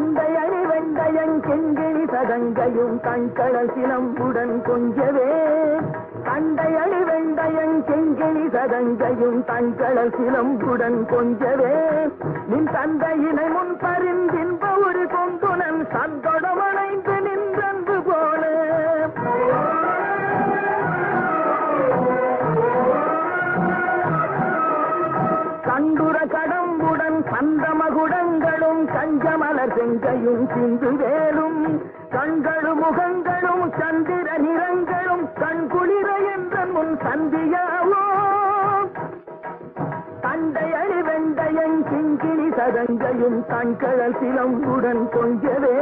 தந்தை அணி செங்கிழி சதங்கையும் கண்களல் சிலம்புடன் கொஞ்சவே. தந்தை அணி செங்கிழி சதங்கையும் தண்களல் சிலம்புடன் கொஞ்சவே. நின் தந்தையினை முன் பரிந்தின்ப ஒரு கொங்குணன் சந்தொடமணைந்து நின்றன்று போல. கண்டுர கடம்புடன் சந்தமகுடங்களும் தங்கமலர் செங்கையும் சிந்து வேலும் கண்களும் முகங்களும் சந்திர நிறங்களும் கண்குளிர என்ற முன் சந்தியாவோ? தண்டை அழிவெண்டையன் கிங்கிணி சதங்கையும் கண்களல் சிலம்புடன் கொஞ்சவே